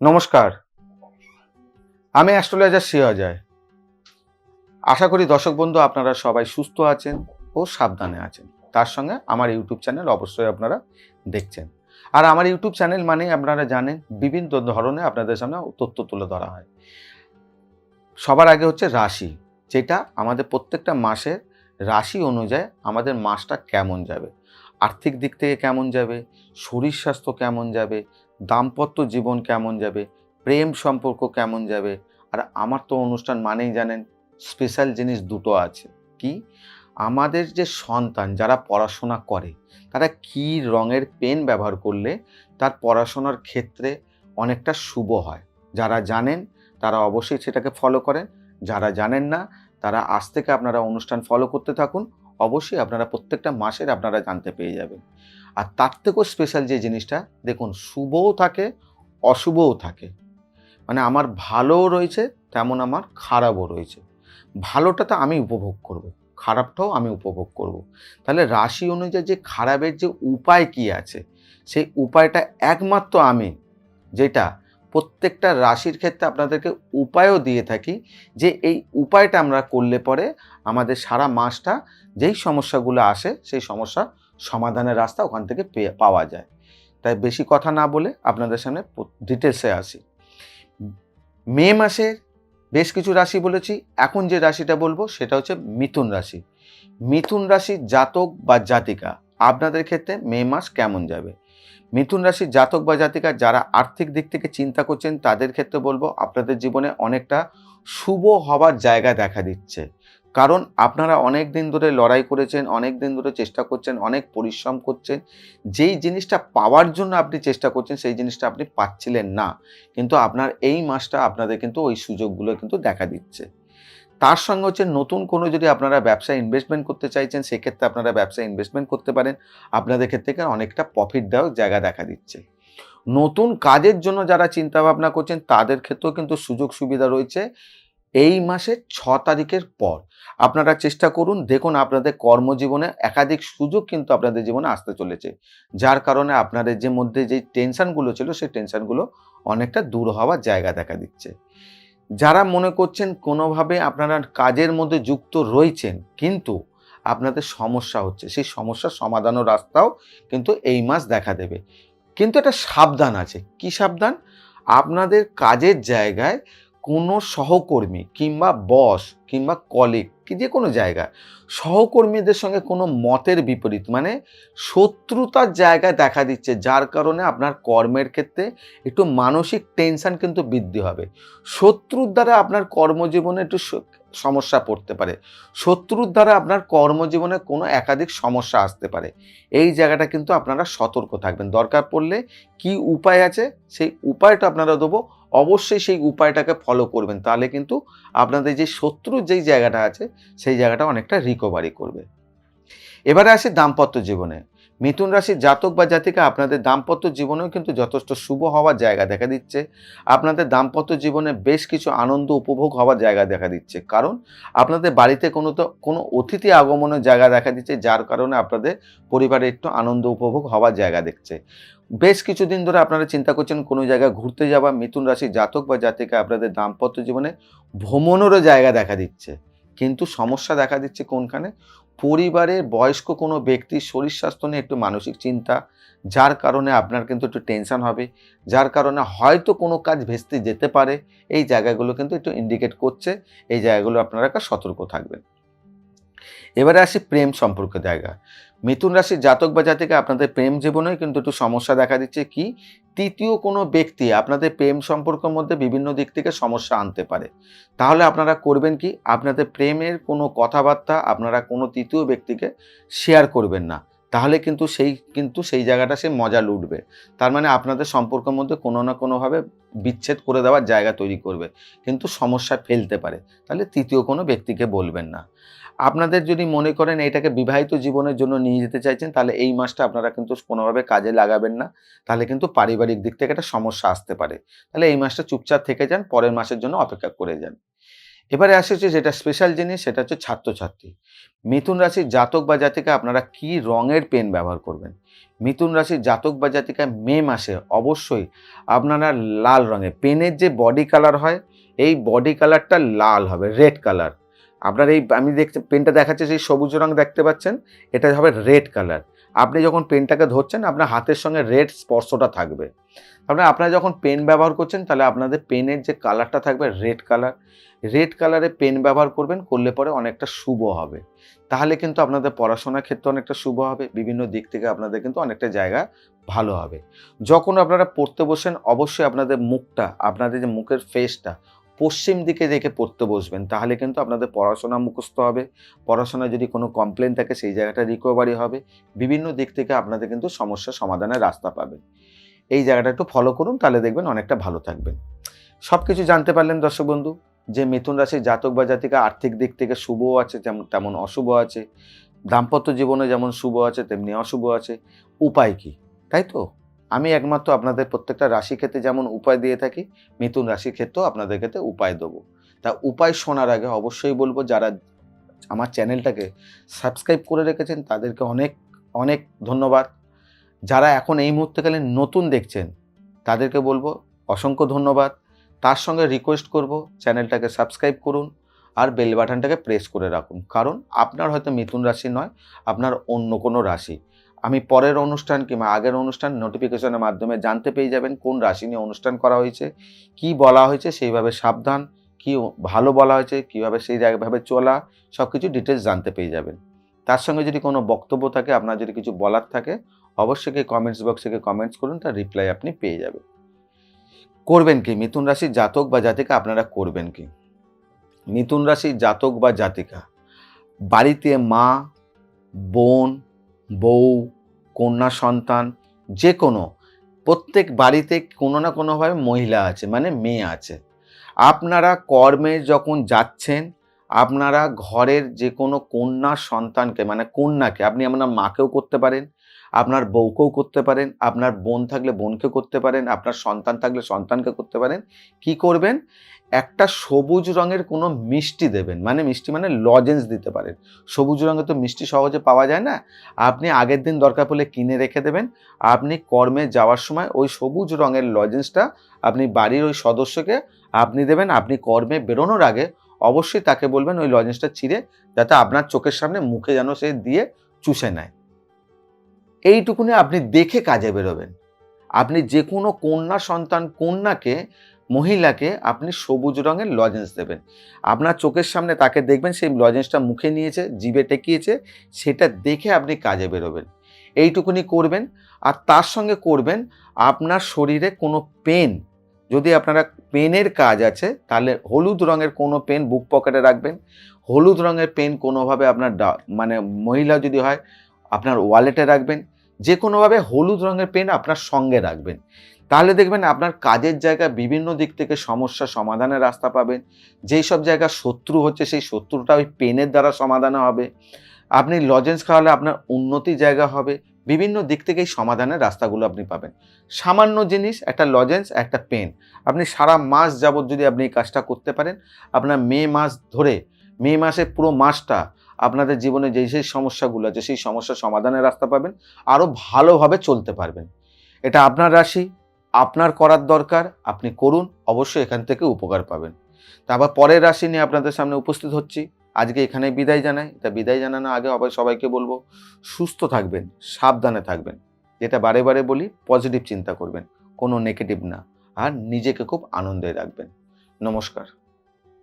নমস্কার। আমি অ্যাস্ট্রোলজার অজয় আশা করি দর্শক বন্ধু আপনারা সবাই সুস্থ আছেন ও সাবধানে আছেন। তার সঙ্গে আমার ইউটিউব চ্যানেল অবশ্যই আপনারা দেখছেন। আর আমার ইউটিউব চ্যানেল মানে আপনারা জানেন বিভিন্ন ধরনের আপনাদের সামনে তথ্য তুলে ধরা হয়। সবার আগে হচ্ছে রাশি, যেটা আমাদের প্রত্যেকটা মাসের রাশি অনুযায়ী আমাদের মাসটা কেমন যাবে, আর্থিক দিক থেকে কেমন যাবে, শরীর স্বাস্থ্য কেমন যাবে দাম্পত্য জীবন কেমন যাবে? প্রেম সম্পর্ক কেমন যাবে? আর আমার তো অনুষ্ঠান মানেই জানেন স্পেশাল জিনিস দুটো আছে। কি? আমাদের যে সন্তান যারা পড়াশোনা করে, তারা কি রঙের পেন ব্যবহার করলে তার পড়াশোনার ক্ষেত্রে অনেকটা শুভ হয়? যারা জানেন, তারা অবশ্যই সেটাকে ফলো করেন। যারা জানেন না, তারা আজ থেকে আপনারা অনুষ্ঠান ফলো করতে থাকুন। অবশ্যই আপনারা প্রত্যেকটা মাসের আপনারা জানতে পেয়ে যাবেন। আর তার থেকেও স্পেশাল যে জিনিসটা, দেখুন, শুভও থাকে, অশুভও থাকে মানে আমার ভালোও রয়েছে, তেমন আমার খারাপও রয়েছে ভালোটা তো আমি উপভোগ করব। খারাপটাও আমি উপভোগ করব। তাহলে রাশি অনুযায়ী যে খারাপের যে উপায় কি আছে, সেই উপায়টা একমাত্র আমি, যেটা প্রত্যেকটা রাশির ক্ষেত্রে আপনাদেরকে উপায়ও দিয়ে থাকি, যে এই উপায়টা আমরা করলে পরে আমাদের সারা মাসটা যেই সমস্যাগুলো আসে, সেই সমস্যা সমাধানের রাস্তা ওখান থেকে পেয়ে, পাওয়া যায়। তাই বেশি কথা না বলে আপনাদের সামনে ডিটেলসে আসি। মে মাসের বেশ কিছু রাশি বলেছি, এখন যে রাশিটা বলব সেটা হচ্ছে মিথুন রাশি। মিথুন রাশির জাতক বা জাতিকা, আপনাদের ক্ষেত্রে মে মাস কেমন যাবে? মিথুন রাশির জাতক বা জাতিকা যারা আর্থিক দিক থেকে চিন্তা করছেন, তাদের ক্ষেত্রে বলব আপনাদের জীবনে অনেকটা শুভ হবার জায়গা দেখা দিচ্ছে। কারণ আপনারা অনেক দিন ধরে লড়াই করেছেন, অনেক দিন ধরে চেষ্টা করছেন, অনেক পরিশ্রম করছেন। যেই জিনিসটা পাওয়ার জন্য আপনি চেষ্টা করছেন, সেই জিনিসটা আপনি পাচ্ছিলেন না। কিন্তু আপনার এই মাসটা আপনাদের কিন্তু ওই সুযোগগুলো কিন্তু দেখা দিচ্ছে। তার সঙ্গে হচ্ছে নতুন কোনো যদি আপনারা ব্যবসায় ইনভেস্টমেন্ট করতে চাইছেন, সেক্ষেত্রে আপনারা ব্যবসায় ইনভেস্টমেন্ট করতে পারেন। আপনাদের ক্ষেত্রে অনেকটা প্রফিট দেওয়ার জায়গা দেখা দিচ্ছে। নতুন কাজের জন্য যারা চিন্তা ভাবনা করছেন, তাদের ক্ষেত্রেও কিন্তু সুযোগ সুবিধা রয়েছে। এই মাসের ছ তারিখের পর আপনারা চেষ্টা করুন, দেখুন আপনাদের কর্মজীবনে একাধিক সুযোগ কিন্তু আপনাদের জীবনে আসতে চলেছে। যার কারণে আপনাদের যে মধ্যে যে টেনশানগুলো ছিল, সেই টেনশানগুলো অনেকটা দূর হওয়ার জায়গা দেখা দিচ্ছে। যারা মনে করছেন কোনোভাবে আপনারা কাজের মধ্যে যুক্ত রয়েছেন, কিন্তু আপনাদের সমস্যা হচ্ছে, সেই সমস্যার সমাধানের রাস্তাও কিন্তু এই মাস দেখা দেবে। কিন্তু একটা সাবধান আছে। কি সাবধান? আপনাদের কাজের জায়গায় কোনো সহকর্মী কিংবা বস কিংবা কলিগ কি যে কোনো জায়গায়, সহকর্মীদের সঙ্গে কোনো মতের বিপরীত মানে শত্রুতার জায়গায় দেখা দিচ্ছে, যার কারণে আপনার কর্মের ক্ষেত্রে একটু মানসিক টেনশন কিন্তু বৃদ্ধি হবে। শত্রুর দ্বারা আপনার কর্মজীবনে একটু সমস্যা পড়তে পারে। শত্রুর দ্বারা আপনার কর্মজীবনে কোনো একাধিক সমস্যা আসতে পারে। এই জায়গাটা কিন্তু আপনারা সতর্ক থাকবেন। দরকার পড়লে কি উপায় আছে, সেই উপায়টা আপনারা দেবো। অবশ্যই সেই উপায়টাকে ফলো করবেন। তাহলে কিন্তু আপনাদের যে শত্রুর যেই জায়গাটা আছে, সেই জায়গাটা অনেকটা রিকভারি করবে। এবারে আসি দাম্পত্য জীবনে। মিথুন রাশির জাতক বা জাতিকা আপনাদের দাম্পত্য জীবনেও কিন্তু যথেষ্ট শুভ হওয়ার জায়গা দেখা দিচ্ছে। আপনাদের দাম্পত্য জীবনে বেশ কিছু আনন্দ উপভোগ হওয়ার জায়গা দেখা দিচ্ছে। কারণ আপনাদের বাড়িতে কোনো তো, কোনো অতিথি আগমনের জায়গা দেখা দিচ্ছে, যার কারণে আপনাদের পরিবারে একটু আনন্দ উপভোগ হওয়ার জায়গা দেখছে। বেশ কিছুদিন ধরে আপনারা চিন্তা করছেন কোনো জায়গায় ঘুরতে যাওয়া মিথুন রাশির জাতক বা জাতিকা আপনাদের দাম্পত্য জীবনে ভ্রমণেরও জায়গা দেখা দিচ্ছে। কিন্তু সমস্যা দেখা দিচ্ছে কোনখানে? পরিবারের বয়স্ক কোনো ব্যক্তির শরীর স্বাস্থ্য নিয়ে একটু মানসিক চিন্তা, যার কারণে আপনার কিন্তু একটু টেনশন হবে, যার কারণে হয়তো কোনো কাজ ভেস্তে যেতে পারে, এই জায়গাগুলো কিন্তু একটু ইন্ডিকেট করছে, এই জায়গাগুলো আপনারা সতর্ক থাকবেন। এবারে আসি প্রেম সম্পর্কে জায়গা। মিথুন রাশির জাতক বা জাতিকে আপনাদের প্রেম জীবনেও কিন্তু একটু সমস্যা দেখা দিচ্ছে। কি? তৃতীয় কোনো ব্যক্তি আপনাদের প্রেম সম্পর্কের মধ্যে বিভিন্ন দিক থেকে সমস্যা আনতে পারে। তাহলে আপনারা করবেন কি? আপনাদের প্রেমের কোনো কথাবার্তা আপনারা কোনো তৃতীয় ব্যক্তিকে শেয়ার করবেন না। তাহলে কিন্তু সেই কিন্তু সেই জায়গাটা সে মজা লুটবে। তার মানে আপনাদের সম্পর্কের মধ্যে কোনো না কোনোভাবে বিচ্ছেদ করে দেওয়ার জায়গা তৈরি করবে। কিন্তু সমস্যা ফেলতে পারে। তাহলে তৃতীয় কোনো ব্যক্তিকে বলবেন না। আপনাদের যদি মনে করেন এটাকে বিবাহিত জীবনের জন্য নিয়ে যেতে চাইছেন, তাহলে এই মাসটা আপনারা কিন্তু কোনোভাবে কাজে লাগাবেন না। তাহলে কিন্তু পারিবারিক দিক থেকে একটা সমস্যা আসতে পারে। তাহলে এই মাসটা চুপচাপ থেকে যান, পরের মাসের জন্য অপেক্ষা করে যান। এবারে আসে হচ্ছে যেটা স্পেশাল জিনিস, সেটা হচ্ছে ছাত্রছাত্রী। মিথুন রাশির জাতক বা জাতিকা আপনারা কি রঙের পেন ব্যবহার করবেন? মিথুন রাশির জাতক বা জাতিকা মে মাসে অবশ্যই আপনারা লাল রঙের পেনের যে বডি কালার হয়, এই বডি কালারটা লাল হবে রেড কালার আপনার এই, আমি দেখতে পেনটা দেখাচ্ছে সেই সবুজ রং দেখতে পাচ্ছেন, এটা হবে রেড কালার আপনি যখন পেনটাকে ধরছেন, আপনার হাতের সঙ্গে রেড স্পর্শটা থাকবে। তারপরে আপনারা যখন পেন ব্যবহার করছেন, তাহলে আপনাদের পেনের যে কালারটা থাকবে, রেড কালার, রেড কালারে পেন ব্যবহার করবেন, করলে পরে অনেকটা শুভ হবে। তাহলে কিন্তু আপনাদের পড়াশোনার ক্ষেত্রে অনেকটা শুভ হবে, বিভিন্ন দিক থেকে আপনাদের কিন্তু অনেকটা জায়গা ভালো হবে। যখন আপনারা পড়তে বসেন, অবশ্যই আপনাদের মুখটা, আপনাদের যে মুখের ফেসটা পশ্চিম দিকে রেখে পড়তে বসবেন, তাহলে কিন্তু আপনাদের পড়াশোনা মুখস্থ হবে। পড়াশোনায় যদি কোনো কমপ্লেন থাকে, সেই জায়গাটা রিকভারি হবে। বিভিন্ন দিক থেকে আপনাদের কিন্তু সমস্যা সমাধানের রাস্তা পাবেন। এই জায়গাটা একটু ফলো করুন, তাহলে দেখবেন অনেকটা ভালো থাকবেন। সব কিছু জানতে পারলেন দর্শক বন্ধু, যে মিথুন রাশির জাতক বা জাতিকা আর্থিক দিক থেকে শুভ আছে, যেমন, তেমন অশুভ আছে। দাম্পত্য জীবনে যেমন শুভ আছে, তেমনি অশুভ আছে। উপায় কি? তাই তো? আমি একমাত্র আপনাদের প্রত্যেকটা রাশি ক্ষেত্রে যেমন উপায় দিয়ে থাকি, মিথুন রাশির ক্ষেত্রেও আপনাদের ক্ষেত্রে উপায় দেবো। তা উপায় শোনার আগে অবশ্যই বলব, যারা আমার চ্যানেলটাকে সাবস্ক্রাইব করে রেখেছেন, তাদেরকে অনেক অনেক ধন্যবাদ। যারা এখন এই মুহূর্তকালীন নতুন দেখছেন, তাদেরকে বলব অসংখ্য ধন্যবাদ। তার সঙ্গে রিকোয়েস্ট করব, চ্যানেলটাকে সাবস্ক্রাইব করুন আর বেল বাটনটাকে প্রেস করে রাখুন। কারণ আপনার হয়তো মিথুন রাশি নয়, আপনার অন্য কোনো রাশি। আমি পরের অনুষ্ঠান কিংবা আগের অনুষ্ঠান নোটিফিকেশনের মাধ্যমে জানতে পেয়ে যাবেন কোন রাশি নিয়ে অনুষ্ঠান করা হয়েছে, কি বলা হয়েছে, সেইভাবে সাবধান, কি ভালো বলা হয়েছে, কীভাবে সেই জায়গাভাবে চলা সব কিছু ডিটেলস জানতে পেয়ে যাবেন। তার সঙ্গে যদি কোনো বক্তব্য থাকে, আপনার যদি কিছু বলার থাকে, অবশ্যই কি কমেন্টস বক্সে কমেন্টস করুন, তার রিপ্লাই আপনি পেয়ে যাবেন। করবেন কি? মিথুন রাশির জাতক বা জাতিকা, আপনারা করবেন কি? মিথুন রাশির জাতক বা জাতিকা, বাড়িতে মা, বোন বউ, কন্যা, সন্তান যে কোনো প্রত্যেক বাড়িতে কোনো না কোনোভাবে মহিলা আছে মানে মেয়ে আছে। আপনারা কর্মে যখন যাচ্ছেন, আপনারা ঘরের যে কোনো কন্যা সন্তানকে মানে কন্যাকে, আপনি আপনার মাকেও করতে পারেন, আপনার বউকেও করতে পারেন, আপনার বোন থাকলে বোনকে করতে পারেন, আপনার সন্তান থাকলে সন্তানকে করতে পারেন, কি করবেন? একটা সবুজ রঙের কোনো মিষ্টি দেবেন। মানে মিষ্টি মানে লজেন্স দিতে পারেন। সবুজ রঙের তো মিষ্টি সহজে পাওয়া যায় না। আপনি আগের দিন দরকার পড়লে কিনে রেখে দেবেন। আপনি কর্মে যাওয়ার সময় ওই সবুজ রঙের লজেন্সটা আপনি বাড়ির ওই সদস্যকে আপনি দেবেন। আপনি কর্মে বেরোনোর আগে অবশ্যই তাকে বলবেন ওই লজেন্সটা ছিঁড়ে যাতে আপনার চোখের সামনে মুখে যেন সে দিয়ে চুষে নেয়। এইটুকুনি আপনি দেখে কাজে বেরোবেন। আপনি যে কোনো কন্যা সন্তান কন্যাকে মহিলাকে আপনি সবুজ রঙের লজেন্স দেবেন। আপনার চোখের সামনে তাকে দেখবেন, সেই লজেন্সটা মুখে নিয়েছে, জিভে টেকিয়েছে, সেটা দেখে আপনি কাজে বেরোবেন। এইটুকুনি করবেন আর তার সঙ্গে করবেন আপনার শরীরে কোনো পেন যদি আপনারা পেনের কাজ আছে, তাহলে হলুদ রঙের কোনো পেন বুক পকেটে রাখবেন। হলুদ রঙের পেন কোনোভাবে আপনার মানে মহিলা যদি হয়, আপনার ওয়ালেটে রাখবেন। যে কোনোভাবে হলুদ রঙের পেন আপনার সঙ্গে রাখবেন। তাহলে দেখবেন আপনার কাজের জায়গা বিভিন্ন দিক থেকে সমস্যা সমাধানের রাস্তা পাবেন। যেই সব জায়গা শত্রু হচ্ছে, সেই শত্রুটা ওই পেনের দ্বারা সমাধান হবে। আপনি লজেন্স খাওয়ালে আপনার উন্নতি জায়গা হবে। বিভিন্ন দিক থেকে এই সমাধানের রাস্তাগুলো আপনি পাবেন। সামান্য জিনিস, একটা লজেন্স একটা পেন। আপনি সারা মাস যাবত যদি আপনি এই কাজটা করতে পারেন, আপনার মে মাস ধরে, মে মাসে পুরো মাসটা আপনাদের জীবনে যেই সেই সমস্যাগুলো আছে, সেই সমস্যার সমাধানের রাস্তা পাবেন। আরও ভালোভাবে চলতে পারবেন। এটা আপনার রাশি আপনার করার দরকার, আপনি করুন, অবশ্যই এখান থেকে উপকার পাবেন। তারপর পরের রাশি নিয়ে আপনাদের সামনে উপস্থিত হচ্ছি। আজকে এখানে বিদায় জানাই। তা বিদায় জানানো আগে আবার সবাইকে বলব, সুস্থ থাকবেন, সাবধানে থাকবেন। যেটা বারে বারে বলি পজিটিভ চিন্তা করবেন, কোনো নেগেটিভ না। আর নিজেকে খুব আনন্দে রাখবেন। নমস্কার।